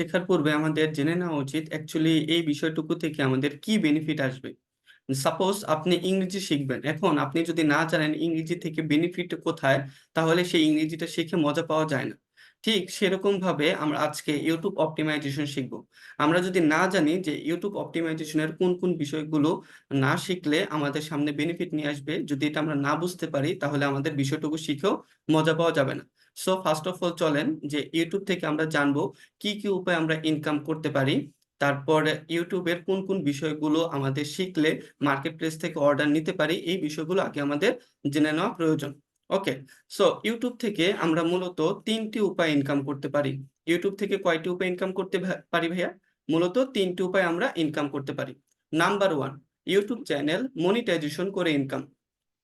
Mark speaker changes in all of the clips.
Speaker 1: শেখার পূর্বে আমাদের জেনে নেওয়া উচিত অ্যাকচুয়ালি এই বিষয়টুকু থেকে আমাদের কি বেনিফিট আসবে। সাপোজ আপনি ইংরেজি শিখবেন, এখন আপনি যদি না জানেন ইংরেজি থেকে বেনিফিট কোথায়, তাহলে সেই ইংরেজিটা শিখে মজা পাওয়া যায় না। ঠিক সেরকম ভাবে আমরা আজকে ইউটিউব অপটিমাইজেশন শিখব। আমরা যদি না জানি যে ইউটিউব অপটিমাইজেশনের কোন কোন বিষয়গুলো না শিখলে আমাদের সামনে বেনিফিট নিয়ে আসবে, যদি এটা আমরা না বুঝতে পারি, তাহলে আমাদের বিষয়টুকু শিখেও মজা পাওয়া যাবে না। সো ফার্স্ট অফ অল চলেন যে ইউটিউব থেকে আমরা জানব কি কি উপায় আমরা ইনকাম করতে পারি। তারপর ইউটিউবের কোন কোন বিষয়গুলো আমাদের শিখলে মার্কেট প্লেস থেকে অর্ডার নিতে পারি, এই বিষয়গুলো আগে আমাদের জেনে নেওয়া প্রয়োজন। ওকে সো ইউটিউব থেকে আমরা মূলত তিনটি উপায় ইনকাম করতে পারি। ইউটিউব থেকে কয়টি উপায় ইনকাম করতে পারি ভাইয়া? মূলত তিনটি উপায় আমরা ইনকাম করতে পারি। Number one YouTube channel monetization করে ইনকাম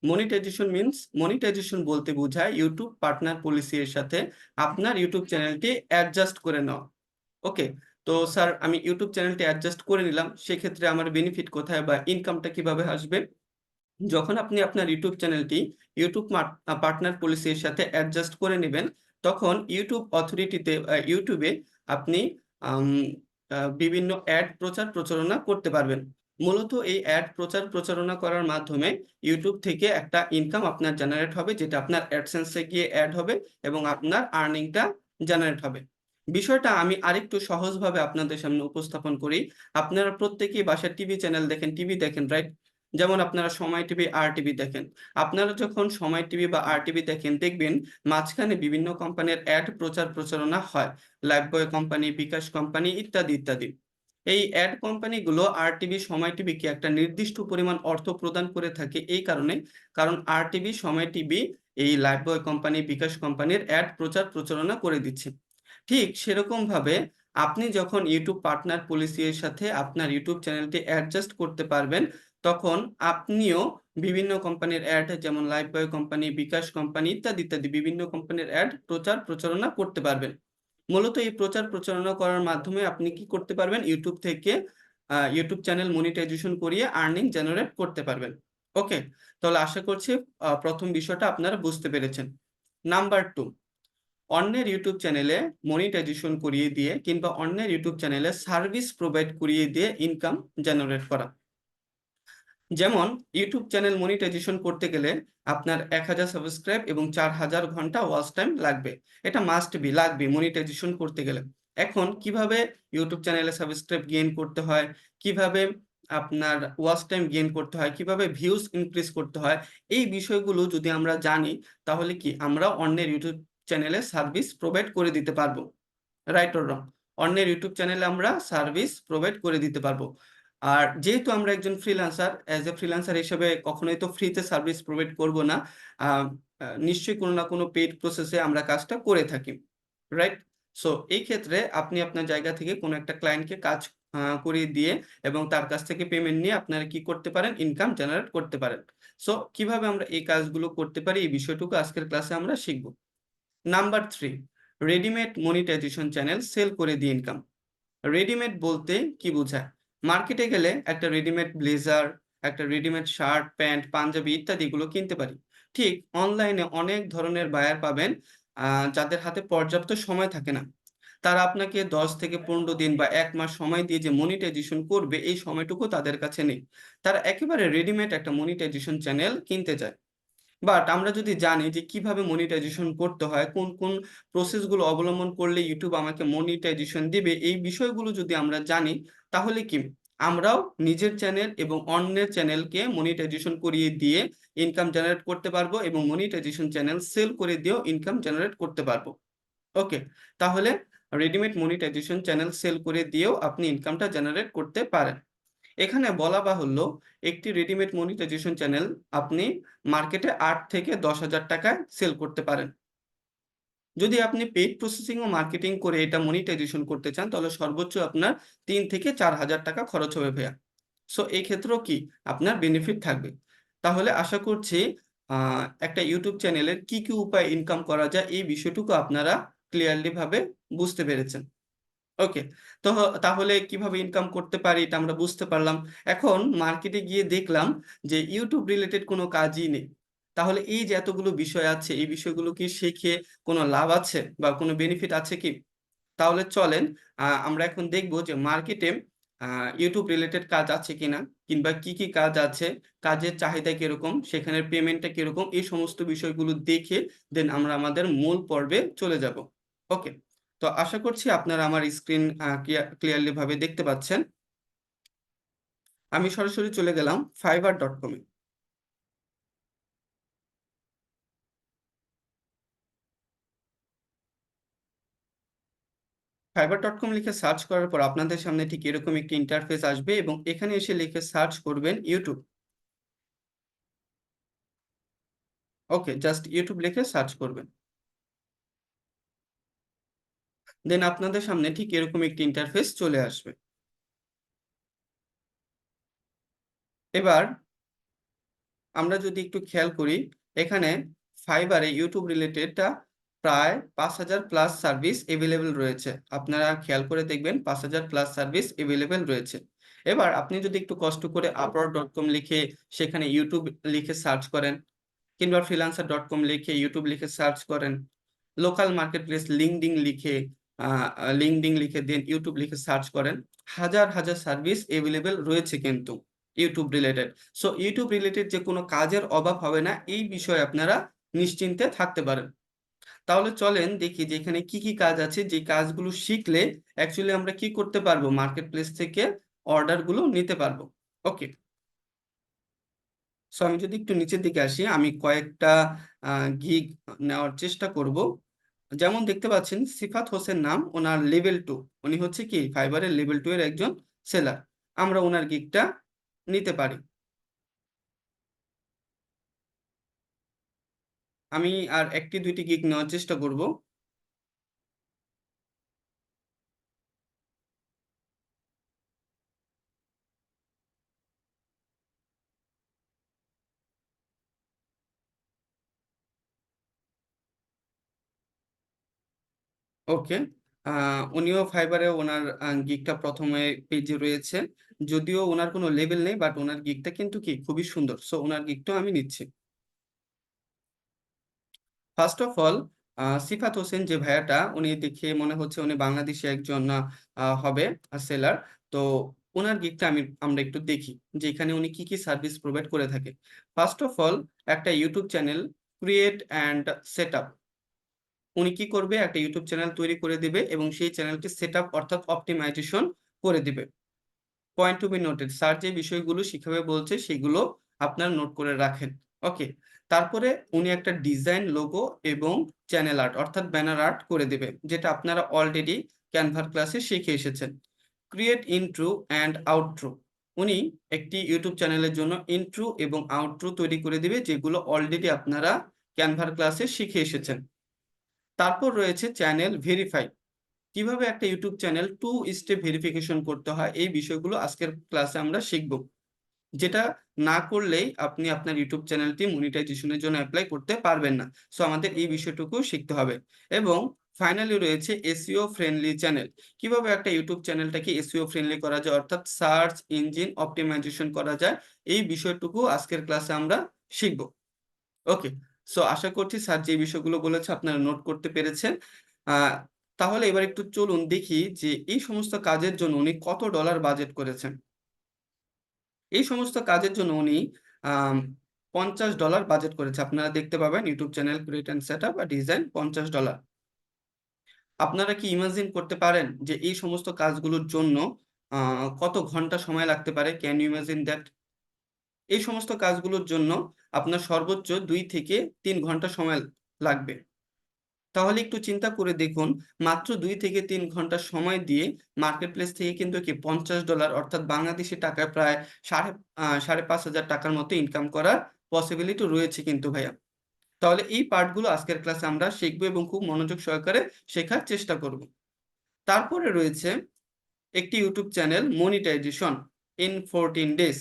Speaker 1: মনিটাইজেশন মিনস মনিটাইজেশন বলতে বোঝায় ইউটিউব পার্টনার পলিসি এর সাথে আপনার ইউটিউব চ্যানেলটি অ্যাডজাস্ট করে নেওয়া ওকে তো স্যার আমি ইউটিউব চ্যানেলটি অ্যাডজাস্ট করে নিলাম, সেক্ষেত্রে আমার বেনিফিট কোথায় বা ইনকামটা কীভাবে আসবে? যখন আপনি আপনার ইউটিউব চ্যানেলটি ইউটিউব পার্টনার পলিসির সাথে অ্যাডজাস্ট করে নেবেন। তখন ইউটিউব অথরিটিতে ইউটিউবে আপনি বিভিন্ন অ্যাড প্রচার প্রচারণা করতে পারবেন। মূলত এই অ্যাড প্রচার প্রচারণা করার মাধ্যমে ইউটিউব থেকে একটা ইনকাম আপনার জেনারেট হবে, যেটা আপনার অ্যাডসেন্সে গিয়ে অ্যাড হবে এবং আপনার আর্নিংটা জেনারেট হবে। বিষয়টা আমি আরেকটু সহজভাবে আপনাদের সামনে উপস্থাপন করি। আপনারা প্রত্যেকেই বাসার টিভি চ্যানেল দেখেন টিভি দেখেন রাইট যেমন আপনারা সময় টিভি, আর টিভি দেখেন। আপনারা যখন সময় টিভি বা আর টিভি দেখেন, দেখবেন মাঝখানে বিভিন্ন কোম্পানির অ্যাড প্রচার প্রচারণা হয়। Lifebuoy company, bKash company ইত্যাদি ইত্যাদি। এই অ্যাড কোম্পানিগুলো আর টিভি, সময় টিভিকে একটা নির্দিষ্ট পরিমাণ অর্থ প্রদান করে থাকে এই কারণে। কারণ আর টিভি, সময় টিভি এই লাইফ বয় কোম্পানি, বিকাশ কোম্পানির অ্যাড প্রচার প্রচারণা করে দিচ্ছে। ঠিক সেরকম ভাবে আপনি যখন ইউটিউব পার্টনার পলিসি এর সাথে আপনার ইউটিউব চ্যানেলটি অ্যাডজাস্ট করতে পারবেন তখন আপনিও বিভিন্ন কোম্পানির অ্যাড যেমন Lifebuoy company bKash company ইত্যাদি ইত্যাদি বিভিন্ন কোম্পানির অ্যাড প্রচার প্রচারণা করতে পারবেন। মূলত এই প্রচার প্রচারণা করার মাধ্যমে আপনি কি করতে পারবেন? ইউটিউব থেকে ইউটিউব চ্যানেল মনিটাইজেশন করিয়ে আর্নিং জেনারেট করতে পারবেন। ওকে তাহলে আশা করছি প্রথম বিষয়টা আপনারা বুঝতে পেরেছেন। নাম্বার টু অন্যের ইউটিউব চ্যানেলে মনিটাইজেশন করিয়ে দিয়ে কিংবা অন্যের ইউটিউব চ্যানেলে সার্ভিস প্রোভাইড করিয়ে দিয়ে ইনকাম জেনারেট করা। যেমন ইউটিউব চ্যানেল মনিটাইজেশন করতে গেলে আপনার এক হাজার সাবস্ক্রাইব এবং চার হাজার ঘণ্টা ওয়াচ টাইম লাগবে। এটা মাস্ট বি লাগবে মনিটাইজেশন করতে গেলে। এখন কীভাবে ইউটিউব চ্যানেলে সাবস্ক্রাইব গেইন করতে হয়? কীভাবে আপনার ওয়াচ টাইম গেইন করতে হয়? কীভাবে ভিউজ ইনক্রিজ করতে হয়? এই বিষয়গুলো যদি আমরা জানি, তাহলে কি আমরা অন্যের ইউটিউব চ্যানেলে সার্ভিস প্রোভাইড করে দিতে পারব। রাইট অর রং অন্যের ইউটিউব চ্যানেলে আমরা সার্ভিস প্রোভাইড করে দিতে পারব। আর যেহেতু আমরা একজন ফ্রিল্যান্সার অ্যাজ এ ফ্রিল্যান্সার হিসেবে কখনোই তো ফ্রিতে সার্ভিস প্রোভাইড করব না নিশ্চয়ই কোনো না কোনো পেইড প্রসেসে আমরা কাজটা করে থাকি রাইট সো এই ক্ষেত্রে আপনি আপনার জায়গা থেকে কোনো একটা ক্লায়েন্টকে কাজ করিয়ে দিয়ে এবং তার কাছ থেকে পেমেন্ট নিয়ে আপনারা কি করতে পারেন? ইনকাম জেনারেট করতে পারেন। সো কীভাবে আমরা এই কাজগুলো করতে পারি? এই বিষয়টুকু আজকের ক্লাসে আমরা শিখব। Number three readymade monetization channel sell করে দিয়ে ইনকাম রেডিমেড বলতে কি বোঝায়? মার্কেটে গেলে একটা রেডিমেড ব্লেজার একটা রেডিমেড শার্ট প্যান্ট পাঞ্জাবি ইত্যাদিগুলো কিনতে পারি। ঠিক অনলাইনে অনেক ধরনের বায়ার পাবেন যাদের হাতে পর্যাপ্ত সময় থাকে না। তারা আপনাকে দশ থেকে পনেরো দিন বা এক মাস সময় দিয়ে যে মনিটাইজেশন করবে, এই সময়টুকু তাদের কাছে নেই। তারা একেবারে রেডিমেড একটা মনিটাইজেশন চ্যানেল কিনতে চায়। বাট আমরা যদি জানি যে কীভাবে মনিটাইজেশন করতে হয়, কোন কোন প্রসেসগুলো অবলম্বন করলে ইউটিউব আমাকে মনিটাইজেশন দিবে, এই বিষয়গুলো যদি আমরা জানি, তাহলে কি? আমরাও নিজের চ্যানেল এবং অন্যের চ্যানেলকে মনিটাইজেশন করিয়ে দিয়ে ইনকাম জেনারেট করতে পারব এবং মনিটাইজেশন চ্যানেল সেল করে দিয়েও ইনকাম জেনারেট করতে পারব। ওকে তাহলে রেডিমেড মনিটাইজেশন চ্যানেল সেল করে দিয়েও আপনি ইনকামটা জেনারেট করতে পারেন। এখানে বলা বাহুল্য একটি রেডিমেড মনিটাইজেশন চ্যানেল আপনি মার্কেটে আট থেকে দশ হাজার টাকায় সেল করতে পারেন। যদি আপনি পেইড প্রসেসিং ও মার্কেটিং করে এটা মনিটাইজেশন করতে চান, তাহলে সর্বোচ্চ আপনার তিন থেকে চার হাজার টাকা খরচ হবে ভাইয়া। সো এই ক্ষেত্রেও কি আপনার বেনিফিট থাকবে। তাহলে আশা করছি একটা ইউটিউব চ্যানেলের কি কি উপায় ইনকাম করা যায়, এই বিষয়টুকু আপনারা ক্লিয়ারলি ভাবে বুঝতে পেরেছেন। ওকে তো তাহলে কীভাবে ইনকাম করতে পারি এটা আমরা বুঝতে পারলাম। এখন মার্কেটে গিয়ে দেখলাম যে ইউটিউব রিলেটেড কোনো কাজই নেই। তাহলে এই যে এতগুলো বিষয় আছে, এই বিষয়গুলো কি শিখে কোনো লাভ আছে বা কোনো বেনিফিট আছে কি? তাহলে চলেন আমরা এখন দেখব যে মার্কেটে ইউটিউব রিলেটেড কাজ আছে কিনা কিংবা কি কি কাজ আছে, কাজের চাহিদা কীরকম, সেখানের পেমেন্টটা কীরকম, এই সমস্ত বিষয়গুলো দেখে দেন আমরা আমাদের মূল পর্বে চলে যাব। ওকে তো আশা করছি আপনারা আমার স্ক্রিন ক্লিয়ারলি ভাবে দেখতে পাচ্ছেন। আমি সরাসরি চলে গেলাম ফাইবার ডট কমে ফাইবার ডট কম লিখে সার্চ করার পর আপনাদের সামনে ঠিক এরকম একটি ইন্টারফেস আসবে এবং এখানে এসে লিখে সার্চ করবেন ইউটিউব ওকে জাস্ট ইউটিউব লিখে সার্চ করবেন। দেন আপনাদের সামনে ঠিক এরকম একটি ইন্টারফেস চলে আসবে। এবার আমরা যদি একটু খেয়াল করি, এখানে ফাইবারে ইউটিউব রিলেটেডটা প্রায় পাঁচ হাজার প্লাস সার্ভিস এভেলেবেল রয়েছে। আপনারা খেয়াল করে দেখবেন পাঁচ হাজার প্লাস সার্ভিস এভেলেবেল রয়েছে। এবার আপনি যদি একটু কষ্ট করে আপওয়ার্ড ডট কম লিখে সেখানে ইউটিউব লিখে সার্চ করেন, কিংবা ফ্রিলান্সার ডট কম লিখে ইউটিউব লিখে সার্চ করেন লোকাল মার্কেট প্লেস লিঙ্কডিং লিখে লিঙ্কডিং লিখে দেন ইউটিউব লিখে সার্চ করেন। হাজার হাজার সার্ভিস এভেলেবেল রয়েছে কিন্তু YouTube related so YouTube related যে কোনো কাজের অভাব হবে না, এই বিষয়ে আপনারা নিশ্চিন্তে থাকতে পারেন। তাহলে চলেন দেখি যে এখানে কি কি কাজ আছে। যে কাজগুলো শিখলে অ্যাকচুয়ালি আমরা কি করতে পারব? মার্কেট প্লেস থেকে অর্ডারগুলো নিতে পারব। ওকে সো আমি যদি একটু নিচের দিকে আসি, আমি কয়েকটা গিগ নেওয়ার চেষ্টা করব। যেমন দেখতে পাচ্ছেন, সিফাত হোসেন নাম, ওনার লেভেল টু উনি হচ্ছে কি ফাইবারের লেভেল টু এর একজন সেলার আমরা ওনার গিকটা নিতে পারি। আমি আর একটি, দুইটি গিক নেওয়ার চেষ্টা করব। ওকে। উনিও ফাইবারে ওনার গিগটা প্রথমে পেজে রয়েছে। যদিও ওনার কোনো লেভেল নেই বাট ওনার গিগটা কিন্তু কি, খুবই সুন্দর। সো ওনার গিগটাও আমি নিচ্ছি। First of all Sifat Hossain যে ভাইয়াটা, উনি দেখে মনে হচ্ছে উনি বাংলাদেশি একজন হবে সেলার তো ওনার গিকটা আমি, আমরা একটু দেখি যে এখানে উনি কি কি সার্ভিস প্রোভাইড করে থাকে। ফার্স্ট অফ অল একটা YouTube channel create and set up উনি কি করবে? একটা ইউটিউব চ্যানেল তৈরি করে দিবে এবং সেই চ্যানেলটি সেট আপ অর্থাৎ অপটিমাইজেশন করে দিবে। Point to be noted sir যে বিষয়গুলো শিখাবে বলছে সেগুলো আপনার নোট করে রাখেন। ওকে তারপরে উনি একটা ডিজাইন লোগো এবং চ্যানেল আর্ট অর্থাৎ ব্যানার আর্ট করে দেবে, যেটা আপনারা অলরেডি ক্যানভার ক্লাসে শিখে এসেছেন। ক্রিয়েট ইন্ট্রু অ্যান্ড আউটট্রু উনি একটি ইউটিউব চ্যানেলের জন্য ইন্ট্রু এবং আউটট্রু তৈরি করে দিবে, যেগুলো অলরেডি আপনারা ক্যানভার ক্লাসে শিখে এসেছেন। তারপর রয়েছে চ্যানেল ভেরিফাই। কীভাবে একটা YouTube channel two step verification করতে হয়, এই বিষয়গুলো আজকের ক্লাসে আমরা শিখব। যেটা না করলেই আপনি আপনার ইউটিউব চ্যানেলটি মনিটাইজেশনের জন্য অ্যাপ্লাই করতে পারবেন না। সো আমাদের এই বিষয়টুকু শিখতে হবে। এবং ফাইনালি রয়েছে এসইও ফ্রেন্ডলি চ্যানেল। কীভাবে একটা ইউটিউব চ্যানেলটাকে এসইও ফ্রেন্ডলি করা যায়, অর্থাৎ সার্চ ইঞ্জিন অপটিমাইজেশন করা যায়, এই বিষয়টুকু আজকের ক্লাসে আমরা শিখব। ওকে সো আশা করছি স্যার যে বিষয়গুলো বলেছে আপনারা নোট করতে পেরেছেন। তাহলে এবার একটু চলুন দেখি যে এই সমস্ত কাজের জন্য উনি কত ডলার বাজেট করেছেন। এই সমস্ত কাজের জন্য উনি পঞ্চাশ ডলার বাজেট করেছে। আপনারা দেখতে পাবেন YouTube channel create and set up বা ডিজাইন পঞ্চাশ ডলার আপনারা কি ইমাজিন করতে পারেন যে এই সমস্ত কাজগুলোর জন্য কত ঘণ্টা সময় লাগতে পারে? ক্যান ইউ ইমাজিন দ্যাট এই সমস্ত কাজগুলোর জন্য আপনার সর্বোচ্চ দুই থেকে তিন ঘণ্টা সময় লাগবে। তাহলে একটু চিন্তা করে দেখুন, মাত্র দুই থেকে তিন ঘণ্টা সময় দিয়ে মার্কেট প্লেস থেকে কিন্তু কি পঞ্চাশ ডলার অর্থাৎ বাংলাদেশি টাকায় প্রায় সাড়ে সাড়ে পাঁচ হাজার টাকার মতো ইনকাম করার পসিবিলিটি রয়েছে কিন্তু ভাইয়া। তাহলে এই পার্টগুলো আজকের ক্লাসে আমরা শিখব এবং খুব মনোযোগ সহকারে শেখার চেষ্টা করব। তারপরে রয়েছে একটি YouTube channel monetization in fourteen days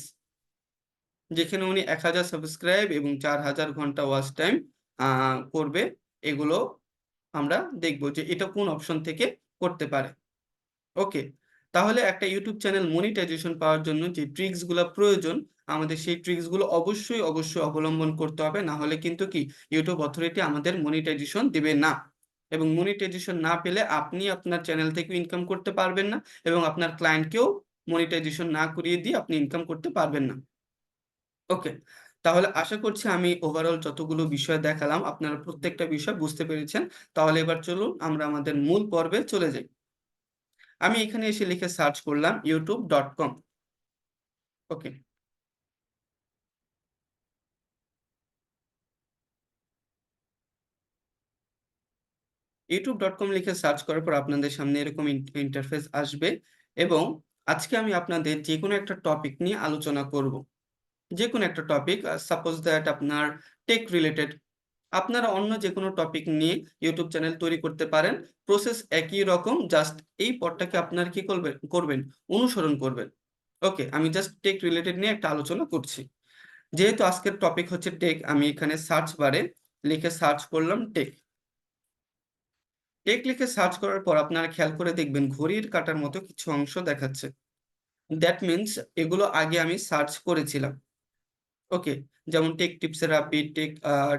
Speaker 1: যেখানে উনি এক হাজার সাবস্ক্রাইব এবং চার হাজার ঘণ্টা ওয়াচ টাইম করবে, এগুলো আমরা দেখব যে এটা কোন অপশন থেকে করতে পারে ওকে তাহলে একটা ইউটিউব চ্যানেল মনিটাইজেশন পাওয়ার জন্য যে ট্রিক্সগুলো প্রয়োজন, আমাদের সেই ট্রিক্সগুলো অবশ্যই অবশ্যই অবলম্বন করতে হবে, না হলে কিন্তু কি ইউটিউব অথরিটি আমাদের মনিটাইজেশন দেবে না এবং মনিটাইজেশন না পেলে আপনি আপনার চ্যানেল থেকে ইনকাম করতে পারবেন না, এবং আপনার ক্লায়েন্টকেও মনিটাইজেশন না করিয়ে দিয়ে আপনি ইনকাম করতে পারবেন না। ওকে। তাহলে আশা করছি আমি ওভারঅল যতগুলো বিষয় দেখালাম, আপনারা প্রত্যেকটা বিষয় বুঝতে পেরেছেন। তাহলে এবার চলুন, আমরা আমাদের মূল পর্বে চলে যাই। আমি এখানে এসে লিখে সার্চ করলাম YouTube dot com okay. YouTube dot com লিখে সার্চ করার পর আপনাদের সামনে এরকম ইন্টারফেস আসবে এবং আজকে আমি আপনাদের যেকোনো একটা টপিক নিয়ে আলোচনা করব। যেকোনো একটা টপিক সাপোজ দ্যাট আপনার টেক রিলেটেড। আপনারা অন্য যে কোনো টপিক নিয়ে ইউটিউব চ্যানেল তৈরি করতে পারেন। প্রসেস একই রকম জাস্ট এই পথটাকে আপনারা কি করবেন করবেন অনুসরণ করবেন। ওকে, আমি জাস্ট টেক রিলেটেড নিয়ে একটা আলোচনা করছি। যেহেতু আজকের টপিক হচ্ছে টেক আমি এখানে সার্চ বারে লিখে সার্চ করলাম টেক। টেক লিখে সার্চ করার পর আপনারা খেয়াল করে দেখবেন ঘড়ির কাঁটার মতো কিছু অংশ দেখাচ্ছে। দ্যাট মিনস এগুলো আগে আমি সার্চ করেছিলাম। ওকে, যেমন tech টিপসের update, tech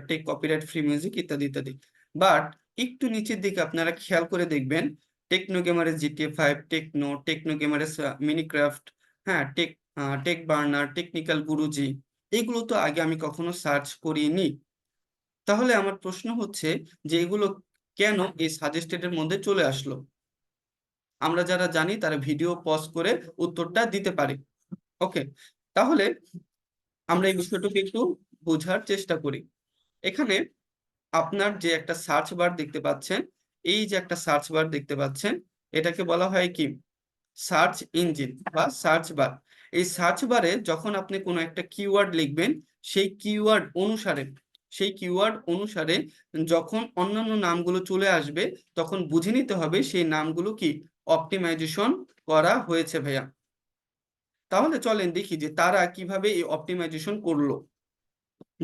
Speaker 1: tech copyright free music ইত্যাদি, ইত্যাদি। বাট একটু নিচের দিকে আপনারা খেয়াল করে দেখবেন টেকনো গেমারের GTA 5, টেকনো, টেকনো গেমারের মিনিক্রাফট, হ্যাঁ? Tech tech burner, technical Guruji এগুলো তো আগে আমি কখনো সার্চ করিনি। তাহলে আমার প্রশ্ন হচ্ছে যে এগুলো কেন এই সাজেস্টেডের মধ্যে চলে আসলো? আমরা যারা জানি তারা ভিডিও পজ করে উত্তরটা দিতে পারি। ওকে, তাহলে আমরা এই বিষয়টাকে একটু বোঝার চেষ্টা করি। এখানে আপনার যে একটা সার্চ বার দেখতে পাচ্ছেন, এই যে একটা সার্চ বার দেখতে পাচ্ছেন, এটাকে বলা হয় কি? সার্চ ইঞ্জিন বা সার্চ বার। এই সার্চ বারে যখন আপনি কোনো একটা কিওয়ার্ড লিখবেন, সেই কিওয়ার্ড অনুসারে সেই কিওয়ার্ড অনুসারে যখন অন্যান্য নামগুলো চলে আসবে, তখন বুঝে নিতে হবে সেই নামগুলো কি অপটিমাইজেশন করা হয়েছে ভাইয়া। তাহলে চলেন দেখি যে তারা কীভাবে এই অপটিমাইজেশন করল।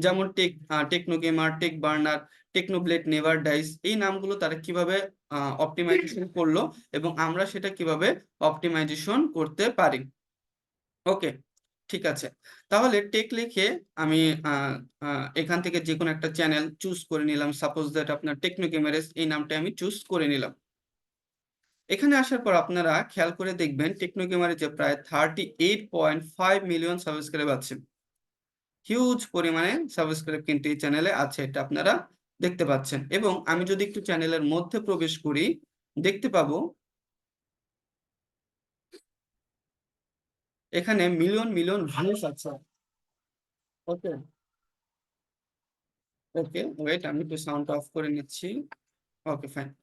Speaker 1: যেমন tech techno gamer, tech burner, Technoblade never dies এই নামগুলো তারা কীভাবে অপটিমাইজেশন করল এবং আমরা সেটা কীভাবে অপটিমাইজেশন করতে পারি। ওকে, ঠিক আছে। তাহলে টেক লিখে আমি এখান থেকে যে কোনো একটা চ্যানেল চুজ করে নিলাম। সাপোজ দ্যাট আপনার টেকনো গেমারেস এই নামটা আমি চুজ করে নিলাম। এখানে আসার পর আপনারা খেয়াল করে দেখবেন টেকনো গেমারে যে প্রায় 38.5 মিলিয়ন সাবস্ক্রাইব আছে। হিউজ পরিমাণে সাবস্ক্রাইব কিন্তু এই চ্যানেলে আছে এটা আপনারা দেখতে পাচ্ছেন এবং আমি যদি একটু চ্যানেলের মধ্যে প্রবেশ করি দেখতে পাবো এখানে মিলিয়ন, মিলিয়ন ভিউজ আছে। ওকে। ওকে, ওয়েট আমি একটু সাউন্ড অফ করে নিচ্ছি। Okay, fine.